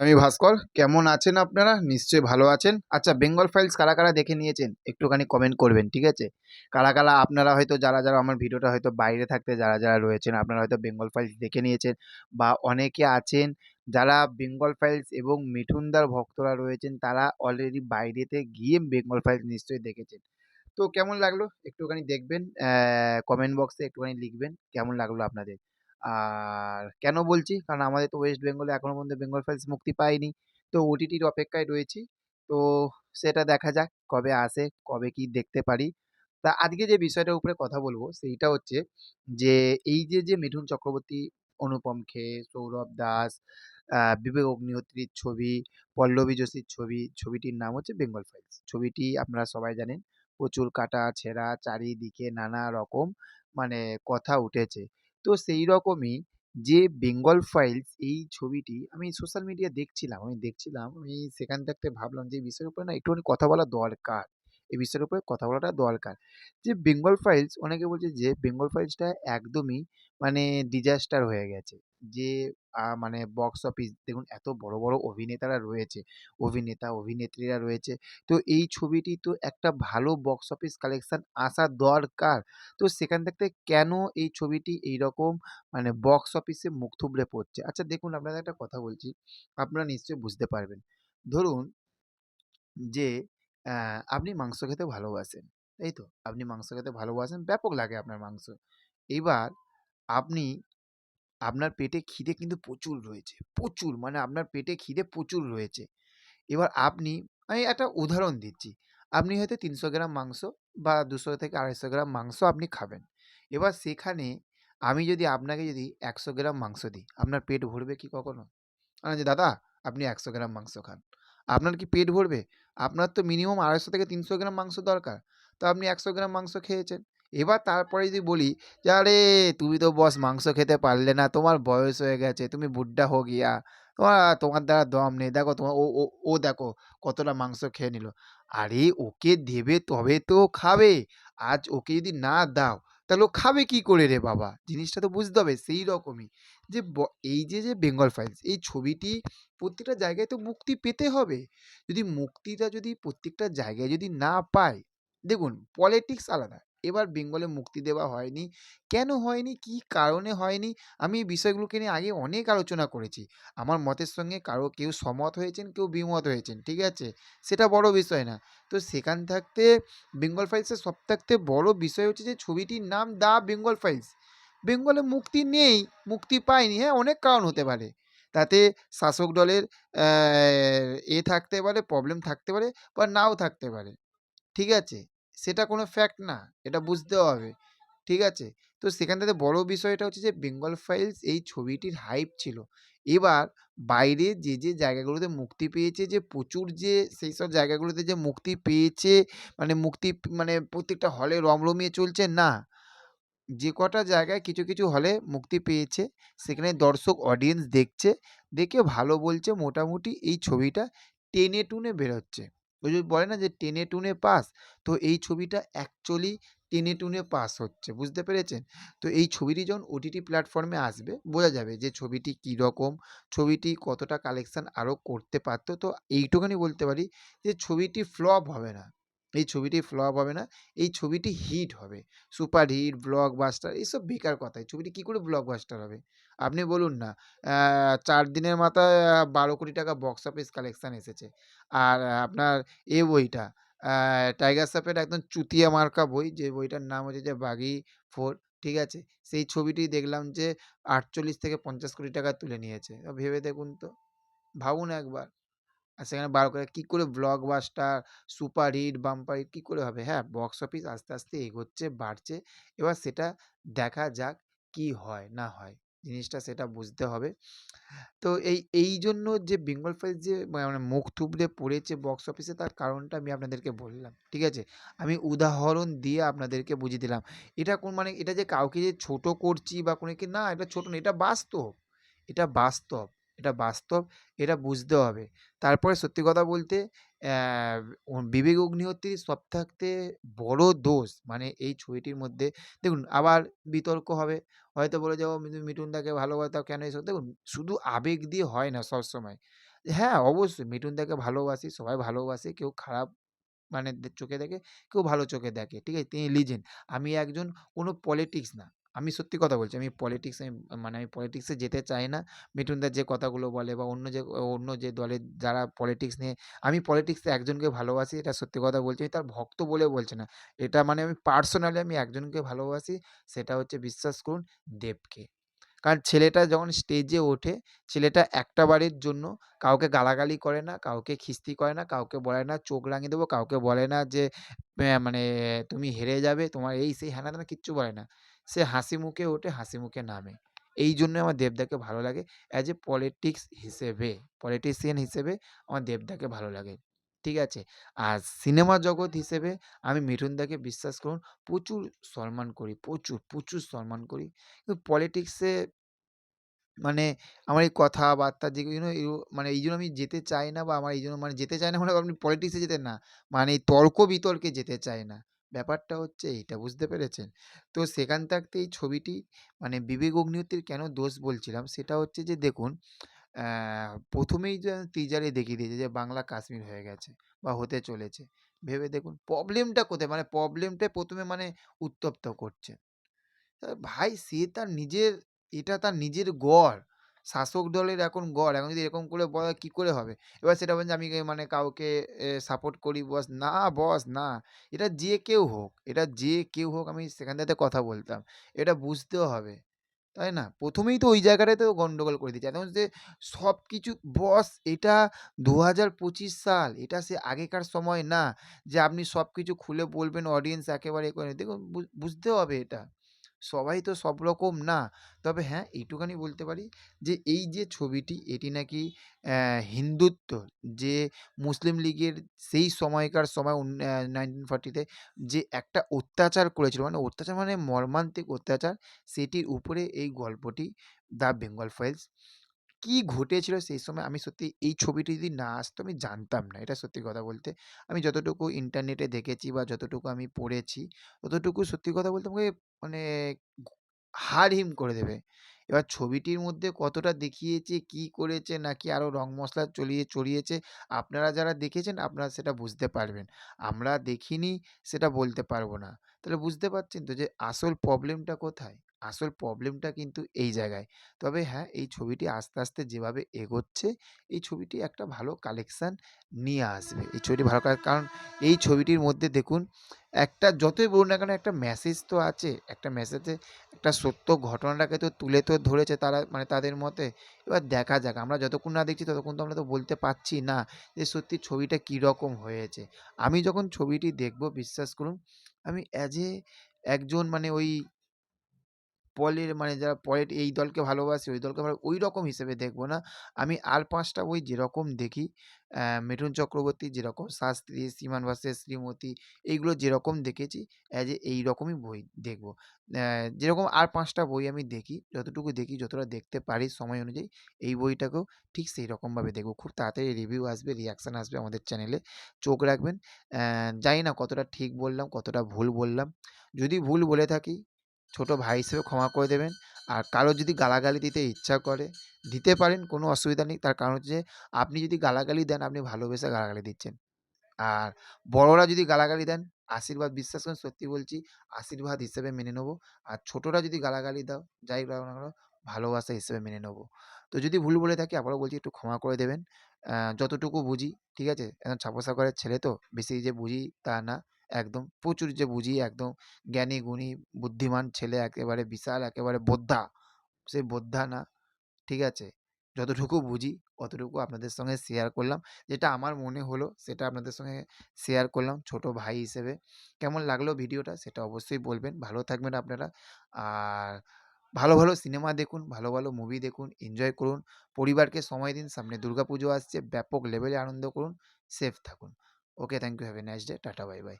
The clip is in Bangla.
আমি ভাস্কর, কেমন আছেন আপনারা? নিশ্চয়ই ভালো আছেন। আচ্ছা বেঙ্গল ফাইলস কারা কারা দেখে নিয়েছেন? একটুখানি কমেন্ট করবেন, ঠিক আছে? কারা কারা আপনারা হয়তো, যারা যারা আমার ভিডিওটা হয়তো বাইরে থাকতে যারা যারা রয়েছেন, আপনারা হয়তো বেঙ্গল ফাইলস দেখে নিয়েছেন বা অনেকে আছেন যারা বেঙ্গল ফাইলস এবং মিঠুনদার ভক্তরা রয়েছেন, তারা অলরেডি বাইরেতে গিয়ে বেঙ্গল ফাইলস নিশ্চয়ই দেখেছেন। তো কেমন লাগল? একটুখানি দেখবেন কমেন্ট বক্সে একটুখানি লিখবেন। কেমন লাগল আপনাদের? আর কেন বলছি? কারণ আমাদের তো ওয়েস্ট বেঙ্গলে এখনও পর্যন্ত বেঙ্গল ফাইলস মুক্তি পায়নি। তো ওটিটির অপেক্ষায় রয়েছি। তো সেটা দেখা যাক কবে আসে, কবে কি দেখতে পারি। তা আজকে যে বিষয়টার উপরে কথা বলব, সেইটা হচ্ছে যে, এই যে যে মিঠুন চক্রবর্তী, অনুপম খে, সৌরভ দাস বিবেক অগ্নিহোত্রীর ছবি, পল্লবী যোশীর ছবি, ছবিটির নাম হচ্ছে বেঙ্গল ফাইলস ছবিটি আপনারা সবাই জানেন, প্রচুর কাটা, ছেঁড়া, চারিদিকে নানা রকম মানে কথা উঠেছে। তো সেই রকমই যে বেঙ্গল ফাইলস এই ছবিটি আমি সোশ্যাল মিডিয়া দেখছিলাম, আমি দেখছিলাম, আমি সেখান থাকতে ভাবলাম যে বিষয়ের উপরে না একটুখানি কথা বলা দরকার। এই বিষয়ের উপরে কথা বলাটা দরকার। যে বেঙ্গল ফাইলস অনেকে বলছে যে বেঙ্গল ফাইলসটা একদমই মানে ডিজাস্টার হয়ে গেছে। যে মানে বক্স অফিস দেখুন এত বড় বড় অভিনেতারা রয়েছে, অভিনেতা, অভিনেত্রীরা রয়েছে। তো এই ছবিটি তো একটা ভালো বক্স অফিস কালেকশান আসা দরকার। তো সেখান থেকে কেন এই ছবিটি এই রকম মানে বক্স অফিসে মুখ থুবড়ে পড়ছে? আচ্ছা দেখুন আপনাদের একটা কথা বলছি, আপনারা নিশ্চয়ই বুঝতে পারবেন। ধরুন যে আপনি মাংস খেতে ভালোবাসেন। তাই তো, আপনি মাংস খেতে ভালোবাসেন, ব্যাপক লাগে আপনার মাংস। এইবার আপনি, আপনার পেটে খিদে কিন্তু প্রচুর রয়েছে, প্রচুর মানে আপনার পেটে খিদে প্রচুর রয়েছে। এবার আপনি, আমি একটা উদাহরণ দিচ্ছি, আপনি হয়তো তিনশো গ্রাম মাংস বা দুশো থেকে আড়াইশো গ্রাম মাংস আপনি খাবেন। এবার সেখানে আমি যদি আপনাকে যদি একশো গ্রাম মাংস দিই, আপনার পেট ভরবে কি কখনো? আহ যে দাদা, আপনি একশো গ্রাম মাংস খান। আপনার কি পেট ভরবে? আপনার তো মিনিমাম আড়াইশো থেকে তিনশো গ্রাম মাংস দরকার। তো আপনি একশো গ্রাম মাংস খেয়েছেন। এবার তারপরে যদি বলি যে, আরে, তুমি তো বস মাংস খেতে পারলে না, তোমার বয়স হয়ে গেছে, তুমি বুড্ডা হো গিয়া। তোমার তোমার দ্বারা দম নেই। দেখো তোমার ও ও দেখো কতটা মাংস খেয়ে নিল। আরে, ওকে দেবে তবে তো খাবে। আজ ওকে যদি না দাও তাহলে খাবে কি করে রে বাবা? জিনিসটা তো বুঝতে হবে সেই রকমই। যে এই যে যে বেঙ্গল ফাইলস এই ছবিটি প্রত্যেকটা জায়গায় তো মুক্তি পেতে হবে। যদি মুক্তিটা যদি প্রত্যেকটা জায়গায় যদি না পায়, দেখুন পলিটিক্স আলাদা। এবার বেঙ্গলে মুক্তি দেওয়া হয়নি। কেন হয়নি? কি কারণে হয়নি? আমি এই বিষয়গুলোকে নিয়ে আগে অনেক আলোচনা করেছি। আমার মতের সঙ্গে কারও কেউ সমত হয়েছেন, কেউ বিমত হয়েছেন, ঠিক আছে? সেটা বড় বিষয় না। তো সেখান থাকতে বেঙ্গল ফাইলসের সব থাকতে বড় বিষয় হচ্ছে যে, ছবিটির নাম দ্য বেঙ্গল ফাইলস। বেঙ্গলে মুক্তি নেই, মুক্তি পায়নি। হ্যাঁ অনেক কারণ হতে পারে। তাতে শাসক দলের এ থাকতে পারে প্রবলেম থাকতে পারে বা নাও থাকতে পারে। ঠিক আছে? সেটা কোনো ফ্যাক্ট না, এটা বুঝতে হবে, ঠিক আছে? তো সেখান থেকে বড় বিষয়টা হচ্ছে যে বেঙ্গল ফাইলস এই ছবিটির হাইপ ছিল। এবার বাইরে যে যে জায়গাগুলোতে মুক্তি পেয়েছে যে, প্রচুর যে, সেই সব জায়গাগুলোতে যে মুক্তি পেয়েছে মানে মুক্তি মানে প্রত্যেকটা হলে রমরমিয়ে চলছে, না। যে কটা জায়গায় কিছু কিছু হলে মুক্তি পেয়েছে, সেখানে দর্শক অডিয়েন্স দেখছে, দেখে ভালো বলছে, মোটামুটি এই ছবিটা টেনে টুনে বেরোচ্ছে। ওই যদি বলে না যে টেনে টুনে পাস তো এই ছবিটা অ্যাকচুয়ালি টেনে টুনে পাস হচ্ছে, বুঝতে পেরেছেন? তো এই ছবিটি যখন ওটিটি প্ল্যাটফর্মে আসবে, বোঝা যাবে যে ছবিটি কী রকম, ছবিটি কতটা কালেকশান আরও করতে পারতো। তো এইটুখানি বলতে পারি যে ছবিটি ফ্লপ হবে না। এই ছবিটি ফ্লপ হবে না, এই ছবিটি হিট হবে। সুপার হিট ব্লকবাস্টার এইসব বেকার কথা। এই ছবিটি কী করে ব্লকবাস্টার হবে? আপনি বলুন না। চার দিনের মাথায় বারো কোটি টাকা বক্স অফিস কালেকশান এসেছে। আর আপনার এ বইটা টাইগার শ্রফের একদম চুতিয়া মার্কা বই, যে বইটার নাম হচ্ছে যে বাগি ফোর, ঠিক আছে? সেই ছবিটি দেখলাম যে আটচল্লিশ থেকে পঞ্চাশ কোটি টাকা তুলে নিয়েছে। ভেবে দেখুন তো। ভাবুন একবার। আর সেখানে বার করে কী করে blockbuster, super hit, bumper hit কী করে হবে? হ্যাঁ, বক্স অফিস আস্তে, আস্তে এগোচ্ছে, বাড়ছে। এবার সেটা দেখা যাক কি হয় না হয়। জিনিসটা সেটা বুঝতে হবে। তো এই এই জন্য যে বেঙ্গল ফাইলস যে মানে মুখ থুবড়ে পড়েছে বক্স অফিসে তার কারণটা আমি আপনাদেরকে বললাম। ঠিক আছে? আমি উদাহরণ দিয়ে আপনাদেরকে বুঝিয়ে দিলাম। এটা কোন মানে এটা যে কাউকে যে ছোট করছি বা কোনো কি না এটা ছোট না, এটা বাস্তব। এটা বাস্তব। এটা বাস্তব। এটা বুঝতে হবে। তারপরে সত্যি কথা বলতে বিবেক অগ্নিহোত্রীর সব থাকতে বড় দোষ মানে এই ছবিটির মধ্যে দেখুন আবার বিতর্ক হবে। হয়তো বলে যাব মিঠু মিঠুনদাকে ভালোবাসতাম কেন এসব দেখুন শুধু আবেগ দিয়ে হয় না সবসময়। হ্যাঁ, অবশ্যই মিঠুনদাকে ভালোবাসি, সবাই ভালোবাসে। কেউ খারাপ মানে চোখে দেখে, কেউ ভালো চোখে দেখে। ঠিক আছে? তিনি লিজেন্ড। আমি একজন কোনো পলিটিক্স না। আমি সত্যি কথা বলছি। আমি পলিটিক্স এ মানে আমি পলিটিক্সে যেতে চাই না। মিঠুনদা যে কথাগুলো বলে বা অন্য যে অন্য যে দলের যারা পলিটিক্স নিয়ে আমি পলিটিক্সে একজনকে ভালোবাসি। এটা সত্যি কথা বলছি। আমি তার ভক্ত বলে বলছে না। এটা মানে আমি পার্সোনালি আমি একজনকে ভালোবাসি। সেটা হচ্ছে বিশ্বাস করুন দেবকে। কারণ ছেলেটা যখন স্টেজে ওঠে, ছেলেটা একটা বারের জন্য কাউকে গালাগালি করে না, কাউকে খিস্তি করে না, কাউকে বলে না চোখ রাঙিয়ে দেবো, কাউকে বলে না যে মানে তুমি হেরে যাবে, তোমার এই সেই হ্যানা তেনা কিচ্ছু বলে না। সে হাসি মুখে ওঠে, হাসি মুখে নামে। এইজন্যই আমার দেবদাকে ভালো লাগে। অ্যাজ এ পলিটিক্স হিসেবে, পলিটিশিয়ান হিসেবে আমার দেবদাকে ভালো লাগে। ঠিক আছে? আর সিনেমা জগৎ হিসেবে আমি মিঠুনদাকে বিশ্বাস করুন প্রচুর সম্মান করি। প্রচুর, প্রচুর সম্মান করি। কিন্তু পলিটিক্সে মানে আমার এই কথাবার্তা যেগুলো মানে এইজন্য আমি যেতে চাই না বা আমার এইজন্য মানে যেতে চাই না মানে আপনি পলিটিক্স যেতে না। মানে তর্ক-বিতর্কে যেতে চাই না। ব্যাপারটা হচ্ছে এইটা, বুঝতে পেরেছেন? তো সেখান থাকতে এই ছবিটি মানে বিবেক অগ্নিহোত্রীর কেন দোষ বলছিলাম সেটা হচ্ছে যে দেখুন প্রথমেই যে টিজারে দেখিয়ে দিয়েছে যে বাংলা কাশ্মীর হয়ে গেছে বা হতে চলেছে। ভেবে দেখুন প্রবলেমটা কোথায়? মানে প্রবলেমটা প্রথমে মানে উত্তপ্ত করছে। ভাই সে তার নিজের এটা তার নিজের গড়। শাসক দলের এখন গড়। এখন যদি এরকম করে বলা কি করে হবে? এবার সেটা বলছে আমি মানে কাউকে সাপোর্ট করি বস। না বস না। এটা যে কেউ হোক, এটা যে কেউ হোক আমি সেখানটাতে কথা বলতাম। এটা বুঝতেও হবে। তাই না? প্রথমেই তো ওই জায়গাটায় তো গন্ডগোল করে দিয়েছে। এখন যে সব কিছু বস এটা ২০২৫ সাল। এটা সে আগেকার সময় না যে আপনি সব কিছু খুলে বলবেন অডিয়েন্স একেবারে করে দেখুন বুঝতে হবে এটা। সবাই তো সব রকম না। তবে হ্যাঁ, এইটুখানি বলতে পারি যে এই যে ছবিটি এটি নাকি হিন্দুত্ব যে মুসলিম লীগের সেই সময়কার সময় নাইনটিন ফর্টিতে যে একটা অত্যাচার করেছিল মানে অত্যাচার মানে মর্মান্তিক অত্যাচার সেটির উপরে এই গল্পটি 'দ্য বেঙ্গল ফাইলস'। কি ঘটেছিল সেই সময় আমি সত্যি এই ছবিটি যদি না আসতো আমি জানতাম না। এটা সত্যি কথা বলতে। আমি যতটুকু ইন্টারনেটে দেখেছি বা যতটুকু আমি পড়েছি, ততটুকু সত্যি কথা বলতে আমাকে মানে হাড় হিম করে দেবে। এবার ছবিটির মধ্যে কতটা দেখিয়েছে, কি করেছে নাকি আরও রং মশলা চলিয়ে চড়িয়েছে, আপনারা যারা দেখেছেন আপনারা সেটা বুঝতে পারবেন। আমরা দেখিনি সেটা বলতে পারব না। তাহলে বুঝতে পারছেন তো যে আসল প্রবলেমটা কোথায়? আসল প্রবলেমটা কিন্তু এই জায়গায়। তবে হ্যাঁ, এই ছবিটি আস্তে, আস্তে যেভাবে এগোচ্ছে, এই ছবিটি একটা ভালো কালেকশান নিয়ে আসবে। এই ছবিটি ভালো কারণ এই ছবিটির মধ্যে দেখুন একটা যতই বলুন না কেন একটা মেসেজ তো আছে। একটা মেসেজে একটা সত্য ঘটনাটাকে তো তুলে তো ধরেছে তারা মানে তাদের মতে। এবার দেখা যাক। আমরা যতক্ষণ না দেখছি ততক্ষণ তো আমরা তো বলতে পারছি না যে সত্যি ছবিটা কীরকম হয়েছে। আমি যখন ছবিটি দেখব বিশ্বাস করুন আমি অ্যাজ এ একজন মানে ওই পলের মানে যারা পলের এই দলকে ভালোবাসে, ওই দলকে ভালো ওই রকম হিসেবে দেখব না। আমি আর পাঁচটা বই যেরকম দেখি মিঠুন চক্রবর্তী যেরকম 'শাস্ত্রী', 'শ্রীমান ভার্সেস শ্রীমতী' এইগুলো যেরকম দেখেছি অ্যাজ এ এইরকমই বই দেখব। যেরকম আর পাঁচটা বই আমি দেখি, যতটুকু দেখি, যতটা দেখতে পারি সময় অনুযায়ী এই বইটাকেও ঠিক সেই রকমভাবে দেখব। খুব তাড়াতাড়ি রিভিউ আসবে, রিঅ্যাকশন আসবে আমাদের চ্যানেলে। চোখ রাখবেন। জানি না কতটা ঠিক বললাম, কতটা ভুল বললাম। যদি ভুল বলে থাকি ছোট ভাই হিসেবে ক্ষমা করে দেবেন। আর কারও যদি গালাগালি দিতে ইচ্ছা করে, দিতে পারেন কোনো অসুবিধা নেই। তার কারণ হচ্ছে আপনি যদি গালাগালি দেন আপনি ভালোবেসে গালাগালি দিচ্ছেন। আর বড়রা যদি গালাগালি দেন আশীর্বাদ বিশ্বাস করেন সত্যি বলছি আশীর্বাদ হিসেবে মেনে নেব। আর ছোটরা যদি গালাগালি দাও, যাই দাও না কেন ভালোবাসা হিসেবে মেনে নেব। তো যদি ভুল বলে থাকি আবারও বলছি একটু ক্ষমা করে দেবেন। যতটুকু বুঝি, ঠিক আছে? একদম ছাপোষা ঘরের ছেলে তো বেশি যে বুঝি তা না। একদম প্রচুর যে বুঝি একদম জ্ঞানী গুণী বুদ্ধিমান ছেলে একেবারে বিশাল একেবারে বোদ্ধা। সে বোদ্ধা না। ঠিক আছে? যতটুকু বুঝি অতটুকু আপনাদের সঙ্গে শেয়ার করলাম। যেটা আমার মনে হলো সেটা আপনাদের সঙ্গে শেয়ার করলাম ছোট ভাই হিসেবে। কেমন লাগল ভিডিওটা সেটা অবশ্যই বলবেন। ভালো থাকবেন আপনারা। আর ভালো, ভালো সিনেমা দেখুন, ভালো, ভালো মুভি দেখুন, এনজয় করুন। পরিবারকে সময় দিন। সামনে দুর্গাপুজো আসছে। ব্যাপক লেভেলে আনন্দ করুন। সেফ থাকুন। Okay thank you. Have a nice day. Tata bye, bye.